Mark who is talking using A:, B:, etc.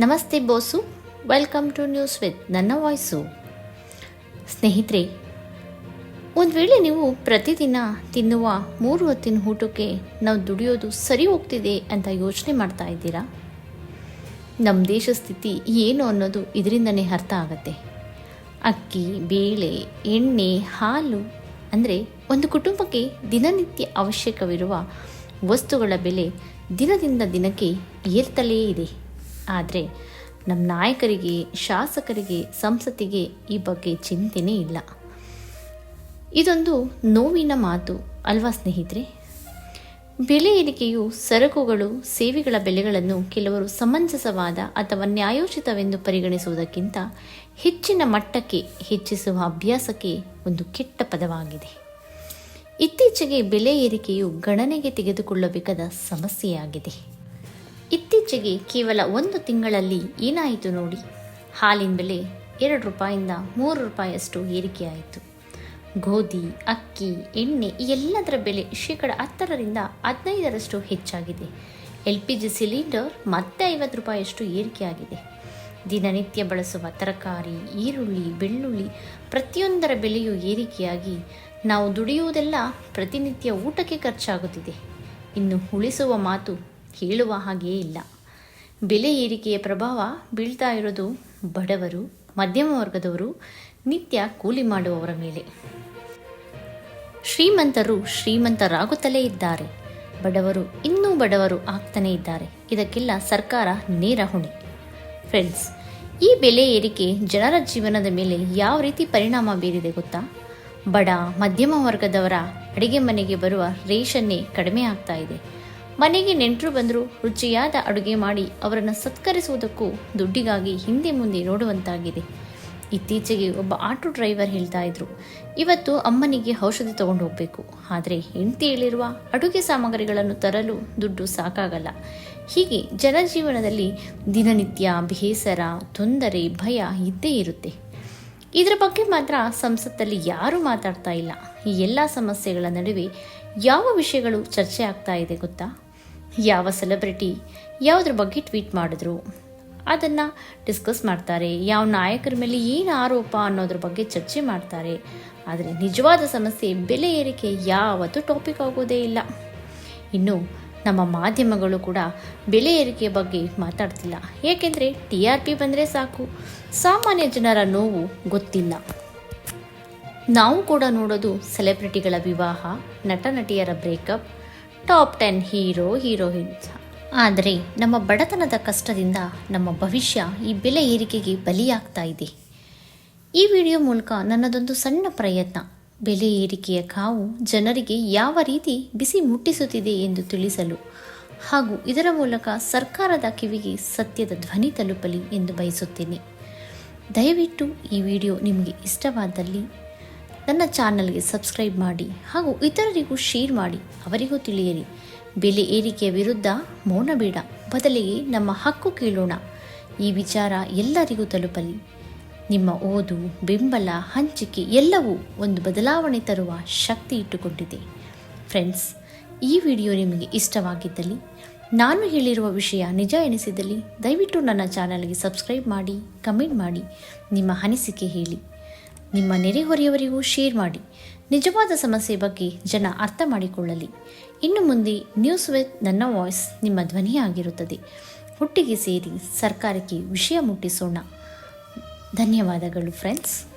A: ನಮಸ್ತೆ boss. Welcome to news with ನನ್ನ voice ಸ್ನೇಹಿತರೆ, ಒಂದು ವೇಳೆ ನೀವು ಪ್ರತಿದಿನ ತಿನ್ನುವ ಮೂರು ಹೊತ್ತಿನ ಊಟಕ್ಕೆ ನಾವು ದುಡಿಯೋದು ಸರಿ ಹೋಗ್ತಿದೆ ಅಂತ ಯೋಚನೆ ಮಾಡ್ತಾ ಇದ್ದೀರಾ? ನಮ್ಮ ದೇಶ ಸ್ಥಿತಿ ಏನು ಅನ್ನೋದು ಇದರಿಂದನೇ ಅರ್ಥ ಆಗತ್ತೆ. ಅಕ್ಕಿ, ಬೇಳೆ, ಎಣ್ಣೆ, ಹಾಲು ಅಂದರೆ ಒಂದು ಕುಟುಂಬಕ್ಕೆ ದಿನನಿತ್ಯ ಅವಶ್ಯಕವಿರುವ ವಸ್ತುಗಳ ಬೆಲೆ ದಿನದಿಂದ ದಿನಕ್ಕೆ ಏರ್ತಲೇ ಇದೆ. ಆದರೆ ನಮ್ಮ ನಾಯಕರಿಗೆ, ಶಾಸಕರಿಗೆ, ಸಂಸತ್ತಿಗೆ ಈ ಬಗ್ಗೆ ಚಿಂತೆನೇ ಇಲ್ಲ. ಇದೊಂದು ನೋವಿನ ಮಾತು ಅಲ್ವಾ ಸ್ನೇಹಿತರೆ? ಬೆಲೆ ಏರಿಕೆಯು ಸರಕುಗಳು, ಸೇವೆಗಳ ಬೆಲೆಗಳನ್ನು ಕೆಲವರು ಸಮಂಜಸವಾದ ಅಥವಾ ನ್ಯಾಯೋಚಿತವೆಂದು ಪರಿಗಣಿಸುವುದಕ್ಕಿಂತ ಹೆಚ್ಚಿನ ಮಟ್ಟಕ್ಕೆ ಹೆಚ್ಚಿಸುವ ಅಭ್ಯಾಸಕ್ಕೆ ಒಂದು ಕೆಟ್ಟ ಪದವಾಗಿದೆ. ಇತ್ತೀಚೆಗೆ ಬೆಲೆ ಏರಿಕೆಯು ಗಣನೆಗೆ ತೆಗೆದುಕೊಳ್ಳಬೇಕಾದ ಸಮಸ್ಯೆಯಾಗಿದೆ. ಇತ್ತೀಚೆಗೆ ಕೇವಲ ಒಂದು ತಿಂಗಳಲ್ಲಿ ಏನಾಯಿತು ನೋಡಿ? ಹಾಲಿನ ಬೆಲೆ ಎರಡು ರೂಪಾಯಿಂದ ಮೂರು ರೂಪಾಯಿಯಷ್ಟು ಏರಿಕೆಯಾಯಿತು. ಗೋಧಿ, ಅಕ್ಕಿ, ಎಣ್ಣೆ ಈ ಎಲ್ಲದರ ಬೆಲೆ ಶೇಕಡ ಹತ್ತರರಿಂದ ಹದಿನೈದರಷ್ಟು ಹೆಚ್ಚಾಗಿದೆ. ಎಲ್ ಪಿ ಜಿ ಸಿಲಿಂಡರ್ ಮತ್ತೆ ಐವತ್ತು ರೂಪಾಯಿಯಷ್ಟು ಏರಿಕೆಯಾಗಿದೆ. ದಿನನಿತ್ಯ ಬಳಸುವ ತರಕಾರಿ, ಈರುಳ್ಳಿ, ಬೆಳ್ಳುಳ್ಳಿ ಪ್ರತಿಯೊಂದರ ಬೆಲೆಯೂ ಏರಿಕೆಯಾಗಿ ನಾವು ದುಡಿಯುವುದೆಲ್ಲ ಪ್ರತಿನಿತ್ಯ ಊಟಕ್ಕೆ ಖರ್ಚಾಗುತ್ತಿದೆ. ಇನ್ನು ಉಳಿಸುವ ಮಾತು ಹೇಳುವ ಹಾಗೆಯೇ ಇಲ್ಲ. ಬೆಲೆ ಏರಿಕೆಯ ಪ್ರಭಾವ ಬೀಳ್ತಾ ಇರೋದು ಬಡವರು, ಮಧ್ಯಮ ವರ್ಗದವರು, ನಿತ್ಯ ಕೂಲಿ ಮಾಡುವವರ ಮೇಲೆ. ಶ್ರೀಮಂತರು ಶ್ರೀಮಂತರಾಗುತ್ತಲೇ ಇದ್ದಾರೆ. ಬಡವರು ಇನ್ನೂ ಬಡವರು ಆಗ್ತಾನೇ ಇದ್ದಾರೆ. ಇದಕ್ಕೆಲ್ಲ ಸರ್ಕಾರ ನೇರ ಹೊಣೆ. ಫ್ರೆಂಡ್ಸ್, ಈ ಬೆಲೆ ಏರಿಕೆ ಜನರ ಜೀವನದ ಮೇಲೆ ಯಾವ ರೀತಿ ಪರಿಣಾಮ ಬೀರಿದೆ ಗೊತ್ತಾ? ಬಡ, ಮಧ್ಯಮ ವರ್ಗದವರ ಅಡಿಗೆ ಮನೆಗೆ ಬರುವ ರೇಷನ್ನೇ ಕಡಿಮೆ ಆಗ್ತಾ ಇದೆ. ಮನೆಗೆ ನೆಂಟರು ಬಂದರೂ ರುಚಿಯಾದ ಅಡುಗೆ ಮಾಡಿ ಅವರನ್ನು ಸತ್ಕರಿಸುವುದಕ್ಕೂ ದುಡ್ಡಿಗಾಗಿ ಹಿಂದೆ ಮುಂದೆ ನೋಡುವಂತಾಗಿದೆ. ಇತ್ತೀಚೆಗೆ ಒಬ್ಬ ಆಟೋ ಡ್ರೈವರ್ ಹೇಳ್ತಾ ಇದ್ರು, ಇವತ್ತು ಅಮ್ಮನಿಗೆ ಔಷಧಿ ತಗೊಂಡು ಹೋಗಬೇಕು. ಆದರೆ ಹೆಂಡತಿ ಹೇಳಿರುವ ಅಡುಗೆ ಸಾಮಗ್ರಿಗಳನ್ನು ತರಲು ದುಡ್ಡು ಸಾಕಾಗಲ್ಲ. ಹೀಗೆ ಜನಜೀವನದಲ್ಲಿ ದಿನನಿತ್ಯ ಬೇಸರ, ತೊಂದರೆ, ಭಯ ಇದ್ದೇ ಇರುತ್ತೆ. ಇದರ ಬಗ್ಗೆ ಮಾತ್ರ ಸಂಸತ್ತಲ್ಲಿ ಯಾರೂ ಮಾತಾಡ್ತಾ ಇಲ್ಲ. ಈ ಎಲ್ಲ ಸಮಸ್ಯೆಗಳ ನಡುವೆ ಯಾವ ವಿಷಯಗಳು ಚರ್ಚೆ ಆಗ್ತಾ ಇದೆ ಗೊತ್ತಾ? ಯಾವ ಸೆಲೆಬ್ರಿಟಿ ಯಾವುದ್ರ ಬಗ್ಗೆ ಟ್ವೀಟ್ ಮಾಡಿದ್ರು? ಅದನ್ನು ಡಿಸ್ಕಸ್ ಮಾಡ್ತಾರೆ. ಯಾವ ನಾಯಕರ ಮೇಲೆ ಏನು ಆರೋಪ ಅನ್ನೋದ್ರ ಬಗ್ಗೆ ಚರ್ಚೆ ಮಾಡ್ತಾರೆ. ಆದರೆ ನಿಜವಾದ ಸಮಸ್ಯೆ ಬೆಲೆ ಏರಿಕೆ ಯಾವತ್ತೂ ಟಾಪಿಕ್ ಆಗೋದೇ ಇಲ್ಲ. ಇನ್ನು ನಮ್ಮ ಮಾಧ್ಯಮಗಳು ಕೂಡ ಬೆಲೆ ಏರಿಕೆಯ ಬಗ್ಗೆ ಮಾತಾಡ್ತಿಲ್ಲ. ಏಕೆಂದರೆ ಟಿ ಆರ್ ಪಿ ಬಂದರೆ ಸಾಕು. ಸಾಮಾನ್ಯ ಜನರ ನೋವು ಗೊತ್ತಿಲ್ಲ. ನಾವು ಕೂಡ ನೋಡೋದು ಸೆಲೆಬ್ರಿಟಿಗಳ ವಿವಾಹ, ನಟ, ನಟಿಯರ breakup top ten hero heroines ಆದರೆ ನಮ್ಮ ಬಡತನದ ಕಷ್ಟದಿಂದ ನಮ್ಮ ಭವಿಷ್ಯ ಈ ಬೆಲೆ ಏರಿಕೆಗೆ ಬಲಿಯಾಗ್ತಾ ಇದೆ. ಈ ವಿಡಿಯೋ ಮೂಲಕ ನನ್ನದೊಂದು ಸಣ್ಣ ಪ್ರಯತ್ನ, ಬೆಲೆ ಏರಿಕೆಯ ಕಾವು ಜನರಿಗೆ ಯಾವ ರೀತಿ ಬಿಸಿ ಮುಟ್ಟಿಸುತ್ತಿದೆ ಎಂದು ತಿಳಿಸಲು ಹಾಗೂ ಇದರ ಮೂಲಕ ಸರ್ಕಾರದ ಕಿವಿಗೆ ಸತ್ಯದ ಧ್ವನಿ ತಲುಪಲಿ ಎಂದು ಬಯಸುತ್ತೇನೆ. ದಯವಿಟ್ಟು ಈ ವಿಡಿಯೋ ನಿಮಗೆ ಇಷ್ಟವಾದಲ್ಲಿ ನನ್ನ ಚಾನಲ್ಗೆ ಸಬ್ಸ್ಕ್ರೈಬ್ ಮಾಡಿ ಹಾಗೂ ಇತರರಿಗೂ ಶೇರ್ ಮಾಡಿ, ಅವರಿಗೂ ತಿಳಿಯಿರಿ. ಬೆಲೆ ಏರಿಕೆಯ ವಿರುದ್ಧ ಮೌನ ಬೇಡ, ಬದಲಿಗೆ ನಮ್ಮ ಹಕ್ಕು ಕೇಳೋಣ. ಈ ವಿಚಾರ ಎಲ್ಲರಿಗೂ ತಲುಪಲಿ. ನಿಮ್ಮ ಓದು, ಬೆಂಬಲ, ಹಂಚಿಕೆ ಎಲ್ಲವೂ ಒಂದು ಬದಲಾವಣೆ ತರುವ ಶಕ್ತಿ ಇಟ್ಟುಕೊಂಡಿದೆ. ಫ್ರೆಂಡ್ಸ್, ಈ ವಿಡಿಯೋ ನಿಮಗೆ ಇಷ್ಟವಾಗಿದ್ದಲ್ಲಿ, ನಾನು ಹೇಳಿರುವ ವಿಷಯ ನಿಜ ಎನಿಸಿದಲ್ಲಿ ದಯವಿಟ್ಟು ನನ್ನ ಚಾನಲ್ಗೆ ಸಬ್ಸ್ಕ್ರೈಬ್ ಮಾಡಿ, ಕಮೆಂಟ್ ಮಾಡಿ, ನಿಮ್ಮ ಅನಿಸಿಕೆ ಹೇಳಿ. ನಿಮ್ಮ ನೆರೆಹೊರೆಯವರಿಗೂ ಶೇರ್ ಮಾಡಿ. ನಿಜವಾದ ಸಮಸ್ಯೆ ಬಗ್ಗೆ ಜನ ಅರ್ಥ ಮಾಡಿಕೊಳ್ಳಲಿ. ಇನ್ನು ಮುಂದೆ ನ್ಯೂಸ್ ವಿತ್ ನನ್ನ ವಾಯ್ಸ್ ನಿಮ್ಮ ಧ್ವನಿಯಾಗಿರುತ್ತದೆ. ಒಟ್ಟಿಗೆ ಸೇರಿ ಸರ್ಕಾರಕ್ಕೆ ವಿಷಯ ಮುಟ್ಟಿಸೋಣ. ಧನ್ಯವಾದಗಳು, ಫ್ರೆಂಡ್ಸ್.